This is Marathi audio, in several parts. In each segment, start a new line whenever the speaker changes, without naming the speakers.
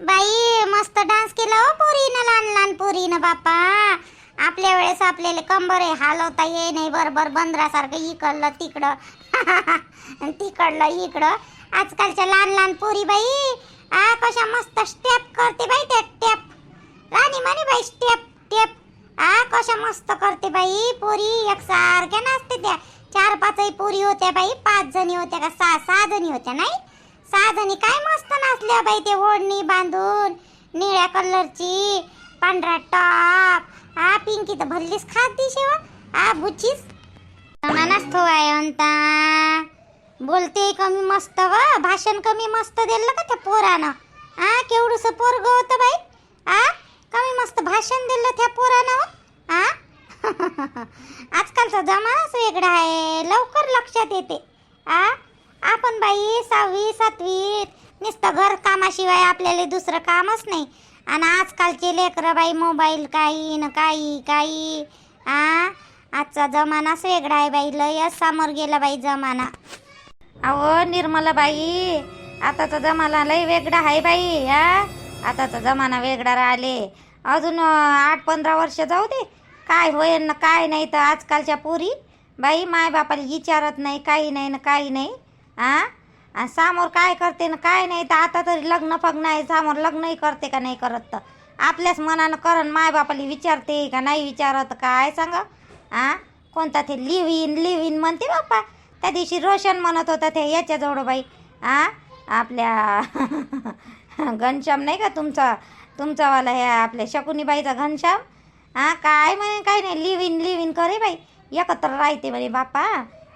बाई मस्त डान्स केला हो पोरीनं लहान लहान पोरीनं बापा आपल्या वेळेस आपल्याला कंबर आहे हालवता ये नाही बरोबर बंदरासारखं इकडलं तिकडं. तिकडलं इकडं. आजकालच्या लहान लहान पोरी बाई आ कशा मस्त स्टेप करते बाई त्या टेप राणी म्हणे बाई स्टेप टेप आ कशा मस्त करते बाई पोरी. एकसारख्या नाचते त्या. चार पाचही पोरी होत्या बाई पाच जणी होत्या का सहा सहा जणी होत्या नाही? सहा जणी काय मस्त नाचल्या बाई ते ओढणी बांधून. निळ्या कलरची पांढरा टॉप. आ पिंकी तर भल्लीच खाती दिशे आ बुचीस. नाच आहे अंता. बोलते कमी मस्त व भाषण कमी मस्त दिलं का त्या पोरानं? आ केवढंसं पोरग होतं बाई? आ कमी मस्त भाषण दिलं त्या पोरानं आ? आजकालचा जमानाच वेगळा आहे. लवकर लक्षात येते. आ? आपण बाई सहावी सातवी नुसतं घर कामाशिवाय आपल्याला दुसरं कामच नाही. आणि आजकालचे लेकरं बाई मोबाईल काही न काही काही आ? आजचा जमानाच वेगळा आहे बाई लय समोर गेला बाई जमाना. अहो निर्मला बाई आताचा जमाना लय वेगळा आहे बाई हा आताचा जमाना वेगळा राहिले. अजून आठ पंधरा वर्ष जाऊ दे. काय होईल ना काय नाही तर आजकालच्या पोरी बाई माय बापाला विचारत नाही काही नाही ना काही नाही. आ? आणि समोर काय करते ना काय नाही तर आता तरी लग्न फग्न आहे. समोर लग्नही करते का नाही करत तर? आपल्याच मनानं करण मायबापाला विचारते का नाही विचारत काय सांगा? आ? कोणता ते लिव्ह इन लिव्ह इन म्हणते बाप्पा. त्या दिवशी रोशन म्हणत होता ते याच्याजवळ बाई. आ? आपल्या घनश्याम नाही का तुमचा? तुमचावाला हे आपल्या शकुनीबाईचा घनश्याम? हा काय म्हणे काय नाही. लिव्ह इन लिव्ह इन करे बाई. एकत्र राहते म्हणे बाप्पा.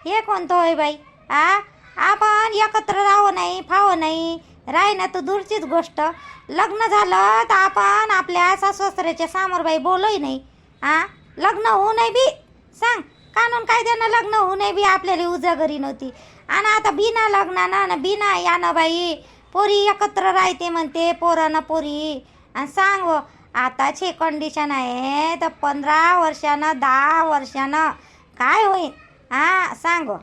हे कोणतं होय बाई? आ? आपण एकत्र राहू नाही फावं नाही. राही ना तर दूरचीच गोष्ट. लग्न झालं तर आपण आपल्या सासवस्त्र्याच्या सामोर बाई बोलही नाही. आ? लग्न होऊ नाही बी. सांग. कानून कायद्यानं लग्न होऊ नये बी आपल्याला उजागरी नव्हती. आणि आता बिना लग्नानं ना बिना यानं बाई पोरी एकत्र राहते म्हणते पोरानं पोरी. आणि सांग व, आताची कंडिशन आहे तर पंधरा वर्षानं दहा वर्षानं काय होईल? हा सांग हो.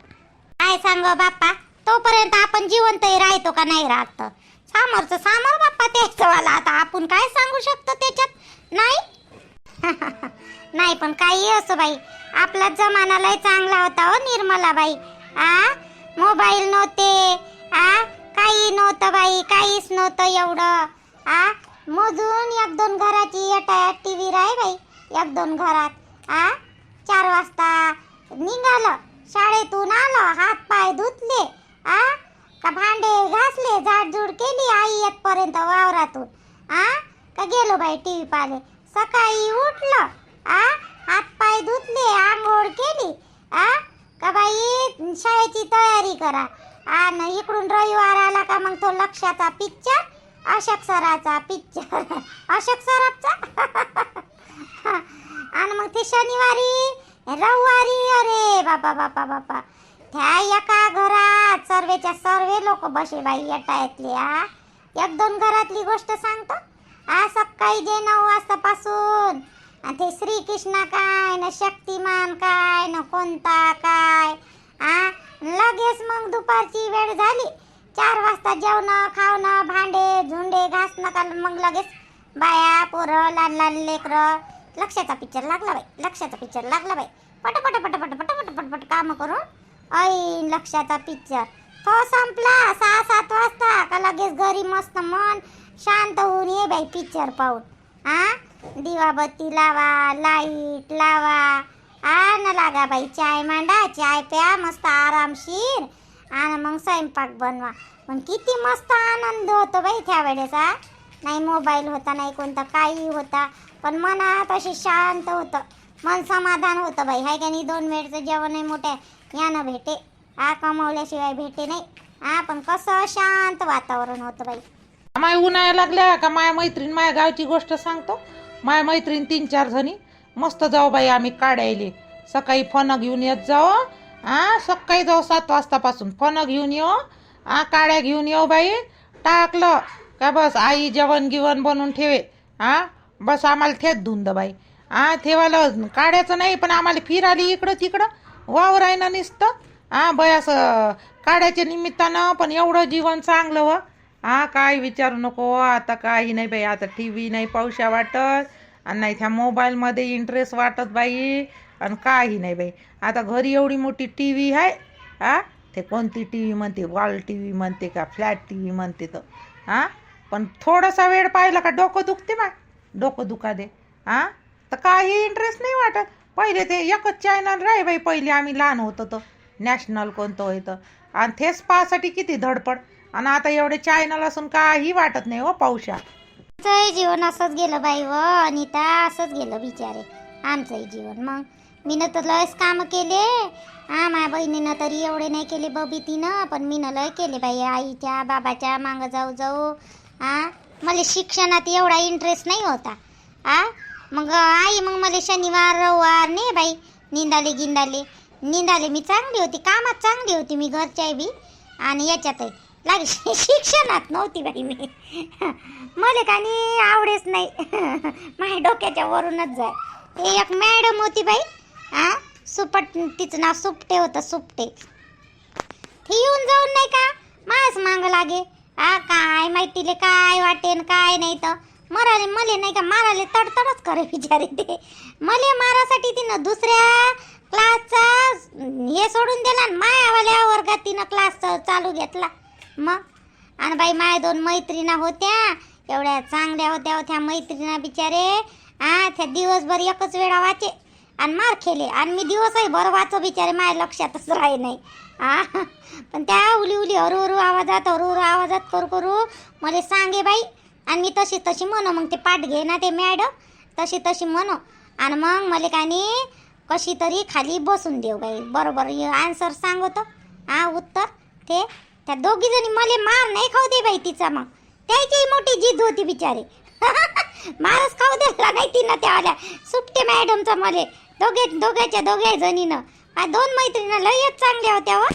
काय सांग बाप्पा? तोपर्यंत आपण जिवंतही राहतो का नाही राहत? समोरचं समोर बाप्पा त्याचं आता आपण काय सांगू शकतो त्याच्यात? नाही? नाही पण काही असो बाई. आपला जमाना लय चांगला होता हो निर्मला बाई. आ? मोबाईल नव्हते. आ? काही नव्हतं बाई काहीच नव्हतं एवढं. आ? मोजून एक दोन घराची एटा टी व्ही राही बाई एक दोन घरात. आ? चार वाजता निघालं शाळेतून आलं हात भांडे घासले झाडझूड केली आई येतपर्यंत वावरातून. आ? का गेलो बाई टी व्ही पाहिले सकाळी उठलं. आ? हात पाय धुतले आंघोळ केली. आ? का बाई शाळेची तयारी करा. आणि इकडून रविवार आला का मग तो लक्षाचा पिक्चर अशोक सराचा पिक्चर अशोक सराचा? आणि मग ते शनिवारी रविवारी अरे बापा बापा बापा. त्या एका सर्वेच्या सर्वे लोक बसे बाई येटायतले आ एक दोन घरातली गोष्ट सांगतो. आ सकाळी जे नऊ वाजतापासून आणि ते श्रीकृष्णा काय ना शक्तिमान काय ना कोणता काय आ? लगेच मग दुपारची वेळ झाली. चार वाजता जेवणं खावणं भांडे झुंडे घासणं का मग लगेच बाया पोरं लहान लहान लेकरं लक्षाचा पिक्चर लागला बाई लक्षाचा पिक्चर लागला बाई. पट पट पट पट पट पट पट पट कामं करून ऐन लक्षाचा पिक्चर हो संपला. सहा सात वाजता. का लगेच घरी मस्त मन शांत होऊन ये बाई पिक्चर पाहून. आ? दिवाबत्ती लावा लाइट लावा. आ न लागा बाई चाय मांडा. चाय प्या मस्त आरामशीर आणि मग स्वयंपाक बनवा. पण किती मस्त आनंद होतो बाई त्या वेळेचा हा नाही मोबाईल होता नाही कोणता काही होता. पण मनात असे शांत होतं. मन समाधान होतं बाई. हाय का नाही? दोन वेळचं जेवणही मोठे यानं भेटे. आ कमावल्याशिवाय भेटे नाही. हा पण कसं शांत वातावरण होतं बाई.
माय उन्हाळ्या लागल्या का माया मैत्रीण माया गावची गोष्ट सांगतो? माया मैत्रीण तीन चार जणी. मस्त जाऊ बाई आम्ही काढायले. सकाळी फणक घेऊन येत जाऊ हा. सकाळी जाऊ सात वाजतापासून. फणक घेऊन येऊ हा. काड्या घेऊन येऊ बाई. टाकलं का बस आई जेवण गिवण बनवून ठेवे हा. बस आम्हाला थेच धुंद बाई. हा ठेवायला काढायचं नाही पण आम्हाला फिराली इकडं तिकडं वावर आहे ना नुसतं. हा बाय असं काढायच्या निमित्तानं पण एवढं जीवन चांगलं व. हा काय विचारू नको आता काही नाही बाई आता टी व्ही नाही पावशा वाटत. आणि नाही त्या मोबाईलमध्ये इंटरेस्ट वाटत बाई आणि काही नाही बाई. आता घरी एवढी मोठी टी व्ही आहे हा ते कोणती टी व्ही म्हणते वॉल टी व्ही म्हणते का फ्लॅट टी व्ही म्हणते तर हां पण थोडासा वेळ पाहिला का डोकं दुखते मा डोकं दुखा दे हां तर काही इंटरेस्ट नाही वाटत. पहिले ते एकच चॅनल राही बाई पहिले आम्ही लहान होतो तर. नॅशनल कोणतं होतं? आणि तेच पाहासाठी किती धडपड? आणि आता एवढे चॅनल असून काही वाटत नाही हो पाऊशा
आमचंही जीवन असंच गेलं बाई व अनिता असंच गेलं बिचारे. आमचंही जीवन मग. मीनं तर लयच कामं केले. हा माझ्या बहिणीनं तरी एवढे नाही केले बबी तिनं पण मीनं लय केले बाई. आईच्या बाबाच्या मागं जाऊ जाऊ. हा मला शिक्षणात एवढा इंटरेस्ट नाही होता. आ मग आई मग मला शनिवार रविवार नाही बाई. निंदाले गिंदाले. निंदाले मी चांगली होती कामात चांगली होती मी घरच्या बी. आणि याच्यातही लागे शिक्षणात नव्हती बाई मी. मला का नाही आवडेच नाही. माझ्या डोक्याच्या वरूनच जाय. ते एक मॅडम होती बाई. हा सुपट तिचं नाव सुपटे होतं सुपटे. ती येऊन जाऊन नाही का? मास मांग लागे. आ काय माहितीले काय वाटेन काय नाही तर. मराले मले नाही का माराले तडतडच करे बिचारे ते. मले मारासाठी तिनं दुसऱ्या क्लासचा हे सोडून दिला आणि मायावाल्या वर्गात तिनं क्लास चालू घेतला. मग? आणि बाई माया दोन मैत्रिणा होत्या एवढ्या चांगल्या होत्या होत्या मैत्रिणा बिचारे हा त्या दिवसभर एकच वेळा वाचे आणि मार खेले. आणि मी दिवसही भर वाचो बिचारे माझ्या लक्षातच राही नाही. हा पण त्या उली उली हरू आवाजात हरू आवाजात करू करू मला सांगे बाई आणि मी तशी तशी म्हणो मग ते पाठ घे ना ते मॅडम. तशी तशी म्हणो. आणि मग मला का नाही कशी तरी खाली बसून देऊ बाई. बरोबर आन्सर सांगतो. हा उत्तर ते. त्या दोघी जणी मला मार नाही खाऊ दे बाई तिचा मग. त्याची मोठी जिद होती बिचारे. मारच खाऊ दिला नाही तिनं त्यावाल्या. सुपटे मॅडमचा मले. दोघे दोघ्याच्या दोघे जणीनं. दोन मैत्रिणी लयच चांगल्या होत्या हो. व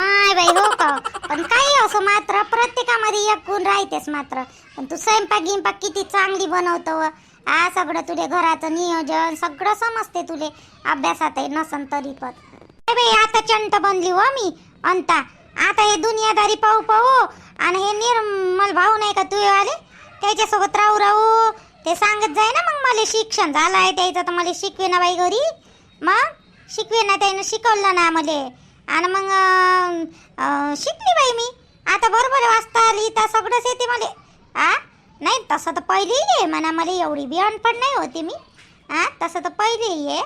नाही बाई हो का? पण काही असं मात्र प्रत्येकामध्ये एक गुण राहतेच मात्र. पण तू स्वयंपाक गिंपाक किती चांगली बनवतो व. आ सगळं तुले घराचं नियोजन सगळं समजते तुले. अभ्यासातही नसन तरी पण. बाई आता चंट बनली हो मी अंता. आता हे दुनियादारी पाहू पाहू आणि हे निर्मल भाऊ नाही का तू आले त्याच्यासोबत राहू राहू ते सांगत जाय ना मग मला शिक्षण झालं आहे त्याचं तर मला शिकवे ना बाई घरी. मग? शिकवे ना त्यानं शिकवलं ना मला. आणि मग शिकली बाई मी. आता बरोबर वाचता लिहिता सगळंच येते मला. आ? नाही तसं तर पहिलेही आहे म्हणा मला एवढी बी अनपण नाही होती मी. आ? तसं तर पहिलेही आहे.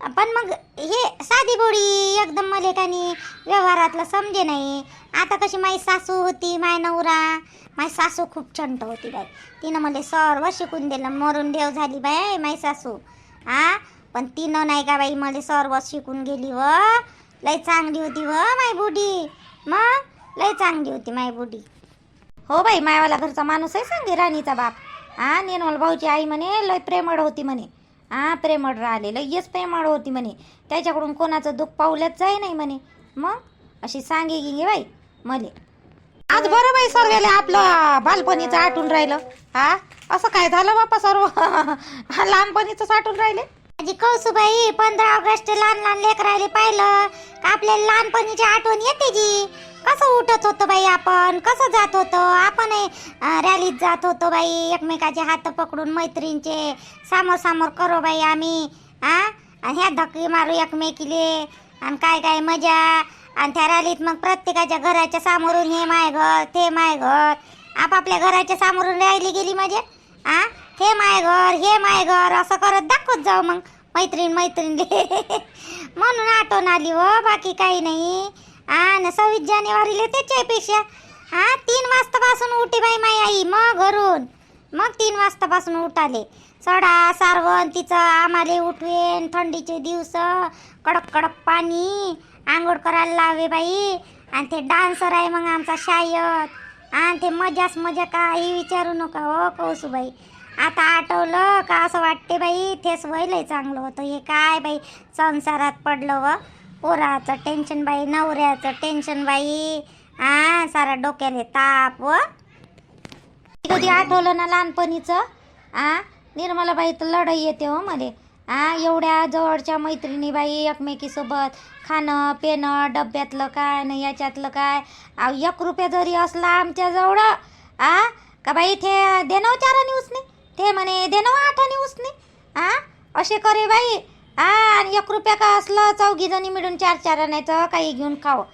पण मग हे साधी बोडी एकदम मला का नाही व्यवहारातलं समजे नाही. आता कशी माझी सासू होती माय नवरा. माझी सासू खूप चंट होती बाई. तिनं मला सर्व शिकून दिलं. मरून देव झाली बाई माय सासू. आ? पण तिनं नाही का बाई मला सर्व शिकून गेली व. लय चांगली होती व माय बुडी. मग? लय चांगली होती माय बुडी. हो बाई मायावाला घरचा माणूस आहे सांगे राणीचा बाप. हा निर्मल भाऊची आई म्हणे लय प्रेमळ होती म्हणे. हा प्रेमळ राहिले लयच प्रेमळ होती म्हणे. त्याच्याकडून कोणाचं दुःख पावलंच जाय नाही म्हणे. मग? अशी सांगे गी बाई मले.
आज बरं बाई सर्वेला आपलं बालपणीचं आठवून राहिलं. हा असं काय झालं बापा सर्व? लहानपणीच आठून राहिले?
माझी कौसुबाई पंधरा ऑगस्ट लहान लहान लेकराले पाहिलं का आपल्याला लहानपणीची आठवण येते जी. कसं उठत होतो बाई आपण कसं जात होतो? आपण रॅलीत जात होतो बाई एकमेकाचे हात पकडून मैत्रीणचे. सामोर सामोर करो बाई आम्ही हा आणि ह्या धक्के मारू एकमेकीले. आणि काय काय मजा. आणि त्या रॅलीत मग प्रत्येकाच्या घराच्या समोरून हे माय घर ते माय घर. आपापल्या घराच्या समोरून राहिली गेली मजा आ? हे माय घर हे माय घर असं करत दाखवत जाऊ मग. मैत्रीण मैत्रिणीले म्हणून आठवण आली हो बाकी काही नाही. हा सव्वीस जानेवारीला त्याच्यापेक्षा. हा तीन वाजतापासून उठी बाई माई आई मग घरून. मग तीन वाजतापासून उठाले. सडा सारवण तिचं आम्हाले उठवेन थंडीचे दिवस कडक कडक पाणी आंघोळ करायला लावे बाई. आणि ते डान्सर आहे मग आमचा शायद आणि ते मजाच मजा काही विचारू नका हो कौसूबाई. आता आठवलं का असं वाटते बाई तेच वयलंय चांगलं होतं. हे काय बाई संसारात पडलं व. पोराचं टेन्शन बाई नवऱ्याचं टेन्शन बाई. हा सारा डोक्याले ताप व. कधी आठवलं ना लहानपणीचं? आ निर्मलाबाई तर लढाई येते हो मध्ये आ एवढ्या जवळच्या मैत्रिणी बाई एकमेकीसोबत खाणं पिणं डब्यातलं काय न याच्यातलं काय? अहो, एक रुपया जरी असला आमच्या जवळ आ का बाई ते देणं हो चाराने उसने ते म्हणे दे ना आठाने उसने. आ? असे करे बाई. आ आणि एक रुपया का असलं? चौघी जणी मिळून चार चार आणायचं काही घेऊन खावं.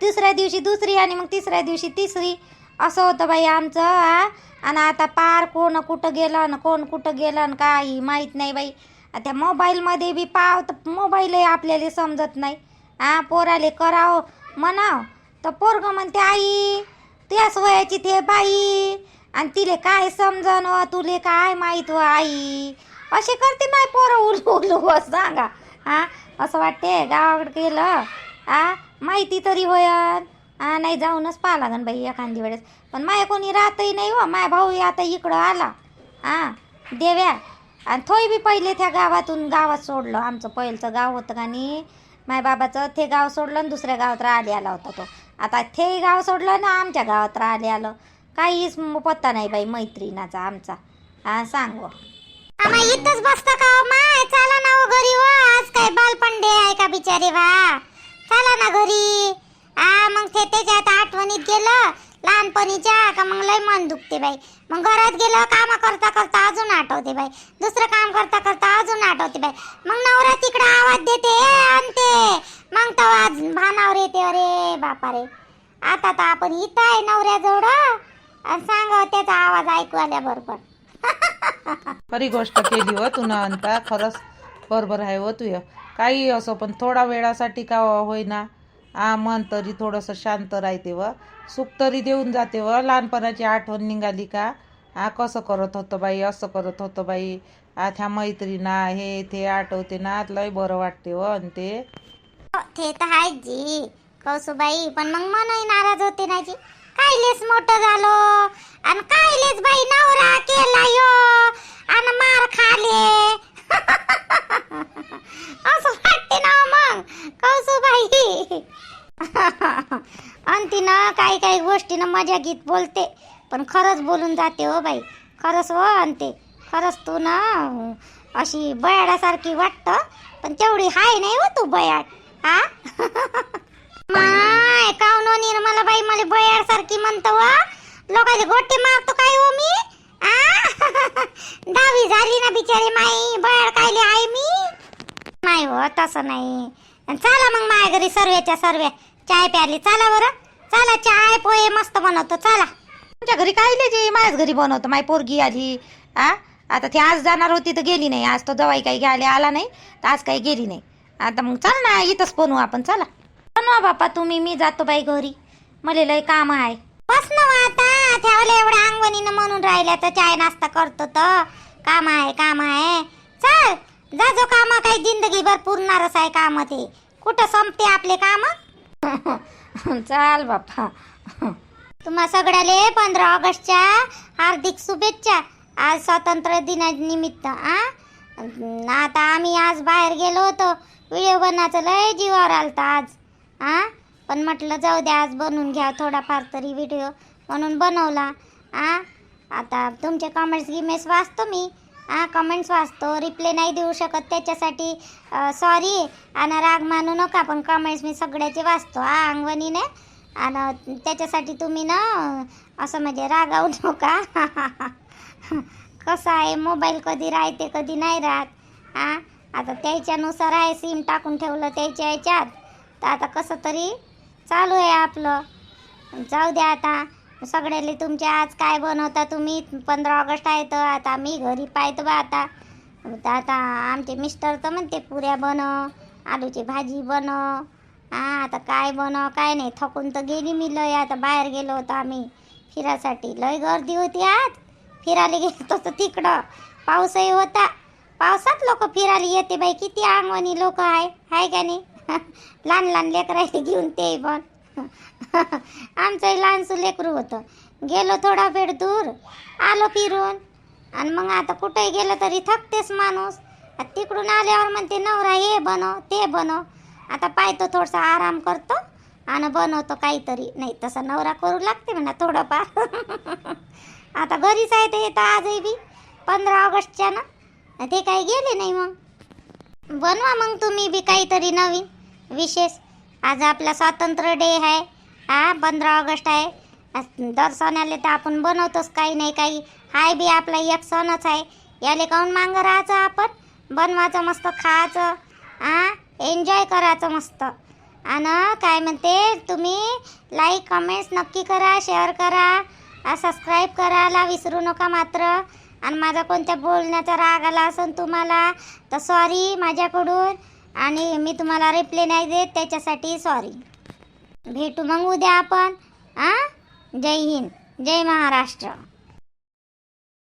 तिसऱ्या दिवशी दुसरी आणि मग तिसऱ्या दिवशी तिसरी. असं होतं बाई आमचं आ? आणि आता पार कोण कुठं गेलं ना कोण कुठं गेलं आणि काही माहीत नाही बाई. त्या मोबाईलमध्ये बी पाव तर मोबाईलही आपल्याला समजत नाही. आ पोराले कराव म्हणाव. तर पोरगं म्हणते आई त्याच वयाची ते बाई. आणि तिले काय समजन व तुले काय माहीत व आई? असे करते माय पोरं उलू उलू व सांगा. हा? असं वाटते गावाकडे गेलं आ माहिती तरी होयन. हा नाही जाऊनच पाहा लागन बाई एखादी वेळेस. पण माय कोणी राहतही नाही हो माय भाऊ आता इकडं आला. हा? देव्या. आणि थोय बी पहिले त्या गावातून गावात सोडलं. आमचं पहिलचं गाव होतं का नाही? माय बाबाचं ते गाव सोडलं आणि दुसऱ्या गावात राहिले आला होता तो. आता ते गाव सोडलं ना आमच्या गावात राहिले आलं. काहीच पत्ता नाही बाई मैत्रिणाचा आमचा. हा सांग. आम्हा इथंच बसता का हो माय चला ना हो घरी हो. आज काय बालपंडे आहे का बिचारे वा चला ना घरी. आ मग ते त्याच्यात आठवणीत गेलं. लहानपणीच्या का मग लय मन दुखते बाई. मग घरात गेलं काम करता करता अजून आठवते बाई. दुसरं काम करता करता अजून आठवते बाई. मग नवरा तिकडे आवाज देते आणते मग तो आज भानावर येते. अरे बापा रे. आता तर आपण इथं आहे नवऱ्याजवळ. आणि सांगावं त्याचा आवाज ऐकू आल्या बरोबर
खरी गोष्ट केली हो तू ना अंता खरंच बरोबर आहे हो तुय काही असो पण थोडा वेळासाठी का होईना. आ मन तरी थोडंसं शांत राहते व. सुख तरी देऊन जाते व. लहानपणाची आठवण निघाली का? आ कसं करत होतं बाई असं करत होतं बाई. आ त्या मैत्रीणा हे ते आठवते ना लय बरं वाटते व आणि ते.
हो, तर आहे जी. कौसुबाई पण मग मनही नाराज होते ना जी. कायलेच मोठं झालो. आणि कायलेच बाई नवरा केला यो. आणि मार खाले. असं वाटते ना हो मग कौसुबाई. आणि तिनं काही काही गोष्टीनं मजा गीत बोलते. पण खरंच बोलून जाते हो बाई. खरंच हो आणते खरंच तू ना अशी बयाडासारखी वाटतं. पण तेवढी हाय नाही हो तू बयाड. हा? माय काऊन निर्मला बाई मला बयाड सारखी म्हणतो वा. लोकांचे गोटे मारतो काय हो मी? आ? दहावी झाली ना बिचारी माई बयार कायले आहे मी? नाही हो तसं नाही. आणि चला मग माझ्या घरी सर्वेच्या सर्वे. चाय प्याली चला बरं. चला चाय पोहे मस्त बनवतो चला.
तुमच्या घरी काय जी माझ्याच घरी बनवतो? माय पोरगी आली. आ? आता ती आज जाणार होती तर गेली नाही. आज तो दवाई काही घ्यायला आला नाही तर आज काही गेली नाही. आता मग चल ना इथंच बनवू आपण. चला.
बनवा बापा तुम्ही मी जातो बाई घरी. मला लय काम आहे. बस ना वा आता. ठेवलं एवढ्या अंगवणीनं म्हणून राहिल्या तर चाय नाश्ता करतो तर. काम आहे काम आहे. चल जा जो काम काही जिंदगीभर पुरणारच आहे काम ते कुठं संपते आपले काम?
चाल बापा.
तुम्हा सगळ्याले पंधरा ऑगस्टच्या हार्दिक शुभेच्छा. आज स्वातंत्र्य दिनानिमित्त आ? आता आम्ही आज बाहेर गेलो होतो. व्हिडिओ बनवायचं लय जीवावर आलता आज. आ? पण म्हटलं जाऊ द्या आज बनवून घ्या थोडाफार तरी व्हिडिओ म्हणून बनवला. आ? आता तुमचे कमेंट्स गिमेंट्स वाचतो मी. आ कमेंट्स वाचतो. रिप्लाय नाही देऊ शकत त्याच्यासाठी. सॉरी आणि राग मानू नका पण कमेंट्स मी सगळ्याचे वाचतो आ अंगवणीने. आणि त्याच्यासाठी तुम्ही ना असं म्हणजे रागावू नका. कसं आहे मोबाईल कधी राहते कधी नाही राहत. हा आता त्याच्यानुसार आहे सिम टाकून ठेवलं त्याच्या याच्यात. तर आता कसं तरी चालू आहे आपलं. जाऊ द्या आता. सगळ्याले तुमचे आज काय बनवता तुम्ही? पंधरा ऑगस्ट आहे तर आता मी घरी पाहतो बा आता. तर आता आमचे मिस्टर तर म्हणते पुऱ्या बनव आलूची भाजी बनव हा आता काय बनव काय नाही. थकून तर गेली मी लय. आता बाहेर गेलो होतो आम्ही फिरासाठी लय गर्दी होती आज. फिरायला गेलो तर तिकडं. पाऊसही होता. पावसात लोक फिरायला येते बाई. किती अंगवणी लोक आहे. आहे का नाही? लहान लहान लेकरायला घेऊन ते पण. आमचं लहानसं लेकरू होतं. गेलो थोडा वेळ दूर आलो फिरून. आणि मग आता कुठेही गेलं तरी थकतेस माणूस. तिकडून आल्यावर म्हणते नवरा हे बनव ते बनव. आता पाहतो थोडासा आराम करतो आणि बनवतो काहीतरी. नाही तसा नवरा करू लागते म्हणा थोडंफार. आता घरीच आहे ते तर आजही बी. पंधरा ऑगस्टच्या ना. ते काही गेले नाही मग. बनवा मग तुम्ही बी काहीतरी नवीन. विशेष. आज आपला स्वातंत्र्य डे आहे. हा पंधरा ऑगस्ट आहे. दर सणाले तर आपण बनवतोच काही नाही काही. हाय बी आपला एक सणच आहे. याले काहून मागं राहायचं आपण? बनवायचं मस्त खायचं आ एन्जॉय करायचं मस्त. आणि काय म्हणते तुम्ही लाईक कमेंट्स नक्की करा शेअर करा सबस्क्राईब करायला विसरू नका मात्र. आणि माझा कोणत्या बोलण्याचा राग आला असेल तुम्हाला तर सॉरी माझ्याकडून. आणि मी तुम्हाला रिप्ले नाही देत त्याच्यासाठी सॉरी भेटू मग उद्या आपण आ? जय हिंद जय महाराष्ट्र.